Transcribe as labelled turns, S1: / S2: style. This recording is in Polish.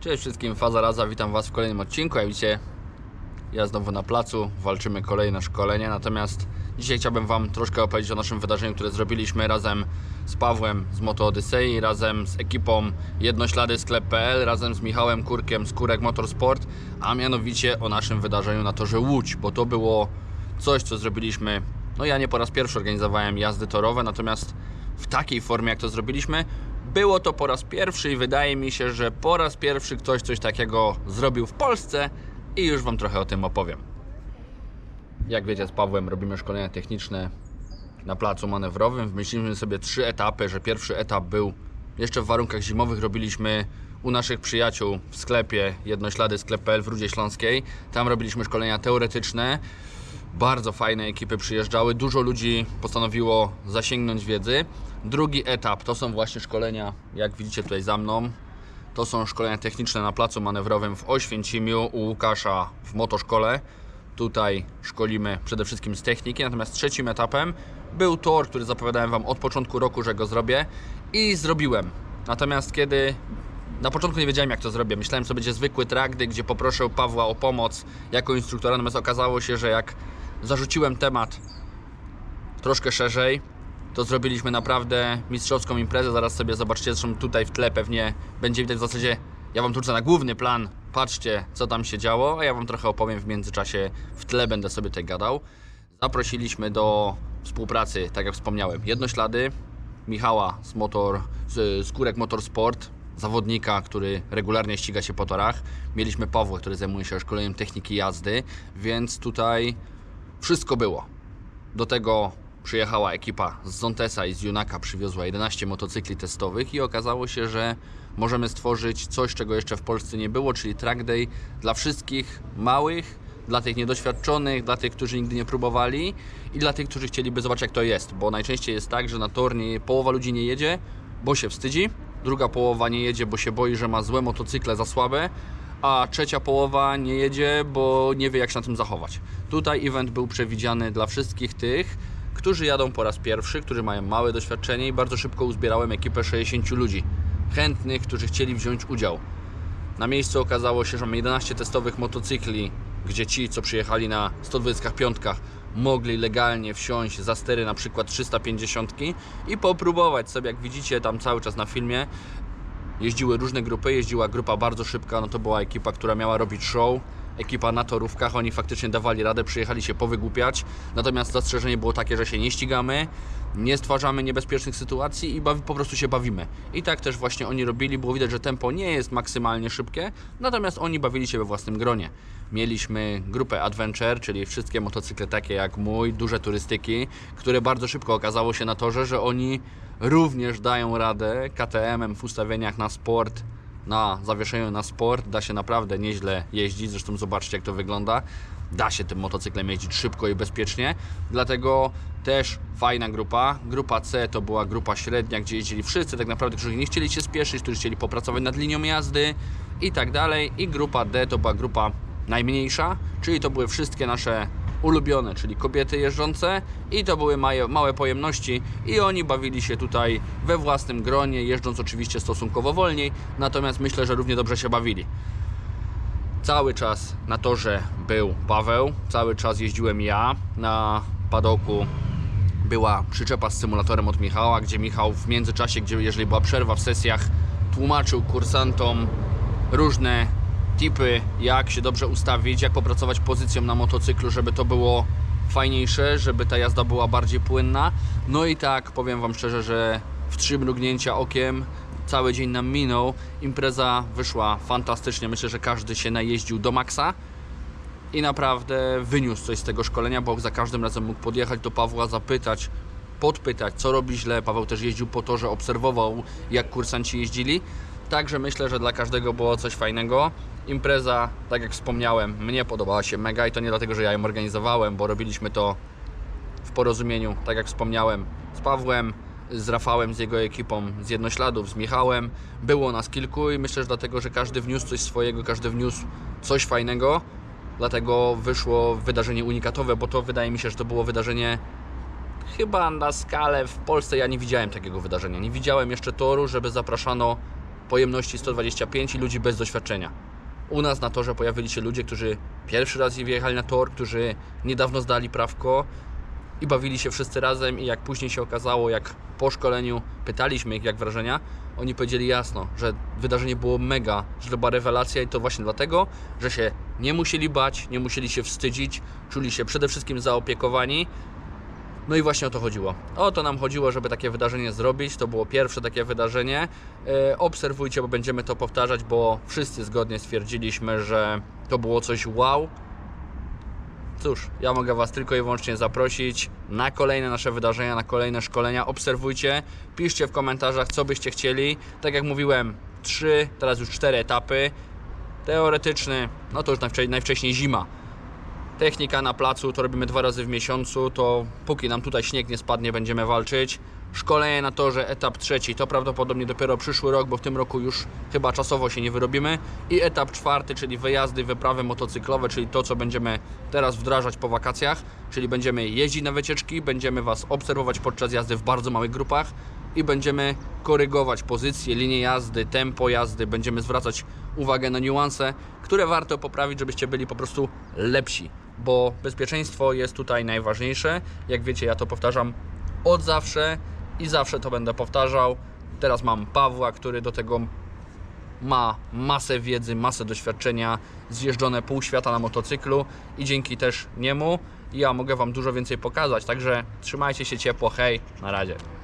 S1: Cześć wszystkim, Faza Raza, witam Was w kolejnym odcinku. Jak widzicie, ja znowu na placu, walczymy kolejne szkolenie, natomiast dzisiaj chciałbym Wam troszkę opowiedzieć o naszym wydarzeniu, które zrobiliśmy razem z Pawłem z Moto Odyssey, razem z ekipą Jednoślady Sklep.pl, razem z Michałem Kurkiem z Kurek Motorsport, a mianowicie o naszym wydarzeniu na torze Łódź, bo to było coś, co zrobiliśmy, no ja nie po raz pierwszy organizowałem jazdy torowe, natomiast w takiej formie, jak to zrobiliśmy, było to po raz pierwszy i wydaje mi się, że po raz pierwszy ktoś coś takiego zrobił w Polsce i już Wam trochę o tym opowiem. Jak wiecie, z Pawłem robimy szkolenia techniczne na placu manewrowym. Wymyśliliśmy sobie trzy etapy, że pierwszy etap był jeszcze w warunkach zimowych, robiliśmy u naszych przyjaciół w sklepie Jednoślady Sklep.pl w Rudzie Śląskiej. Tam robiliśmy szkolenia teoretyczne. Bardzo fajne ekipy przyjeżdżały, dużo ludzi postanowiło zasięgnąć wiedzy. Drugi etap to są właśnie szkolenia, jak widzicie tutaj za mną. To są szkolenia techniczne na placu manewrowym w Oświęcimiu u Łukasza w motoszkole. Tutaj szkolimy przede wszystkim z techniki, natomiast trzecim etapem był tor, który zapowiadałem Wam od początku roku, że go zrobię i zrobiłem. Natomiast kiedy na początku nie wiedziałem jak to zrobię. Myślałem, że to będzie zwykły tragdy, gdzie poproszę Pawła o pomoc jako instruktora, natomiast okazało się, że jak zarzuciłem temat troszkę szerzej, to zrobiliśmy naprawdę mistrzowską imprezę. Zaraz sobie zobaczcie, zresztą tutaj w tle pewnie będzie widać w zasadzie, ja Wam tu rzucę na główny plan, patrzcie co tam się działo, a ja Wam trochę opowiem w międzyczasie, w tle będę sobie tutaj gadał. Zaprosiliśmy do współpracy, tak jak wspomniałem, Jednoślady, Michała z, motor, z, z Kurek Motorsport, zawodnika, który regularnie ściga się po torach. Mieliśmy Pawła, który zajmuje się szkoleniem techniki jazdy, więc tutaj wszystko było. Do tego przyjechała ekipa z Zontesa i z Junaka, przywiozła 11 motocykli testowych i okazało się, że możemy stworzyć coś, czego jeszcze w Polsce nie było, czyli track day dla wszystkich małych, dla tych niedoświadczonych, dla tych, którzy nigdy nie próbowali i dla tych, którzy chcieliby zobaczyć jak to jest, bo najczęściej jest tak, że na tor nie, połowa ludzi nie jedzie, bo się wstydzi, druga połowa nie jedzie, bo się boi, że ma złe motocykle za słabe, a trzecia połowa nie jedzie, bo nie wie jak się na tym zachować. Tutaj event był przewidziany dla wszystkich tych, którzy jadą po raz pierwszy, którzy mają małe doświadczenie i bardzo szybko uzbierałem ekipę 60 ludzi chętnych, którzy chcieli wziąć udział. Na miejscu okazało się, że mamy 11 testowych motocykli, gdzie ci, co przyjechali na 125, mogli legalnie wsiąść za stery na przykład 350 i popróbować sobie, jak widzicie tam cały czas na filmie, jeździły różne grupy, jeździła grupa bardzo szybka, no to była ekipa, która miała robić show, ekipa na torówkach, oni faktycznie dawali radę, przyjechali się powygłupiać, natomiast zastrzeżenie było takie, że się nie ścigamy, nie stwarzamy niebezpiecznych sytuacji i bawi, po prostu się bawimy. I tak też właśnie oni robili, było widać, że tempo nie jest maksymalnie szybkie, natomiast oni bawili się we własnym gronie. Mieliśmy grupę Adventure, czyli wszystkie motocykle takie jak mój, duże turystyki, które bardzo szybko okazało się na torze, że oni również dają radę KTM-em w ustawieniach na sport, na zawieszeniu na sport. Da się naprawdę nieźle jeździć, zresztą zobaczcie jak to wygląda. Da się tym motocyklem jeździć szybko i bezpiecznie, dlatego też fajna grupa. Grupa C to była grupa średnia, gdzie jeździli wszyscy tak naprawdę, którzy nie chcieli się spieszyć, którzy chcieli popracować nad linią jazdy i tak dalej. I grupa D to była grupa najmniejsza, czyli to były wszystkie nasze ulubione, czyli kobiety jeżdżące i to były małe, pojemności i oni bawili się tutaj we własnym gronie, jeżdżąc oczywiście stosunkowo wolniej, natomiast myślę, że równie dobrze się bawili. Cały czas na torze był Paweł, cały czas jeździłem ja. Na padoku była przyczepa z symulatorem od Michała, gdzie Michał w międzyczasie, gdzie jeżeli była przerwa w sesjach, tłumaczył kursantom różne tipy, jak się dobrze ustawić, jak popracować pozycją na motocyklu, żeby to było fajniejsze, żeby ta jazda była bardziej płynna. No i tak, powiem Wam szczerze, że w trzy mrugnięcia okiem cały dzień nam minął. Impreza wyszła fantastycznie. Myślę, że każdy się najeździł do maksa i naprawdę wyniósł coś z tego szkolenia, bo za każdym razem mógł podjechać do Pawła, zapytać, podpytać, co robi źle. Paweł też jeździł po torze, obserwował, jak kursanci jeździli. Także myślę, że dla każdego było coś fajnego. Impreza, tak jak wspomniałem, mnie podobała się mega i to nie dlatego, że ja ją organizowałem, bo robiliśmy to w porozumieniu, tak jak wspomniałem, z Pawłem, z Rafałem, z jego ekipą, z Jednośladów, z Michałem. Było nas kilku i myślę, że dlatego, że każdy wniósł coś swojego, każdy wniósł coś fajnego. Dlatego wyszło wydarzenie unikatowe, bo to wydaje mi się, że to było wydarzenie chyba na skalę w Polsce ja nie widziałem takiego wydarzenia. Nie widziałem jeszcze toru, żeby zapraszano pojemności 125 i ludzi bez doświadczenia. U nas na torze pojawili się ludzie, którzy pierwszy raz wjechali na tor, którzy niedawno zdali prawko i bawili się wszyscy razem i jak później się okazało, jak po szkoleniu pytaliśmy ich jak wrażenia, oni powiedzieli jasno, że wydarzenie było mega, że to była rewelacja i to właśnie dlatego, że się nie musieli bać, nie musieli się wstydzić, czuli się przede wszystkim zaopiekowani. No i właśnie o to chodziło. O to nam chodziło, żeby takie wydarzenie zrobić. To było pierwsze takie wydarzenie. E, obserwujcie, bo będziemy to powtarzać, bo wszyscy zgodnie stwierdziliśmy, że to było coś wow. Cóż, ja mogę Was tylko i wyłącznie zaprosić na kolejne nasze wydarzenia, na kolejne szkolenia. Obserwujcie, piszcie w komentarzach, co byście chcieli. Tak jak mówiłem, trzy, teraz już cztery etapy. Teoretyczny, no to już najwcześniej, najwcześniej zima. Technika na placu to robimy dwa razy w miesiącu, to póki nam tutaj śnieg nie spadnie, będziemy walczyć. Szkolenie na torze, etap trzeci, to prawdopodobnie dopiero przyszły rok, bo w tym roku już chyba czasowo się nie wyrobimy. I etap czwarty, czyli wyjazdy, wyprawy motocyklowe, czyli to, co będziemy teraz wdrażać po wakacjach. Czyli będziemy jeździć na wycieczki, będziemy Was obserwować podczas jazdy w bardzo małych grupach i będziemy korygować pozycje, linie jazdy, tempo jazdy, będziemy zwracać uwagę na niuanse, które warto poprawić, żebyście byli po prostu lepsi, bo bezpieczeństwo jest tutaj najważniejsze. Jak wiecie, ja to powtarzam od zawsze i zawsze to będę powtarzał. Teraz mam Pawła, który do tego ma masę wiedzy, masę doświadczenia, zjeżdżone pół świata na motocyklu i dzięki też niemu ja mogę Wam dużo więcej pokazać. Także trzymajcie się ciepło, hej, na razie.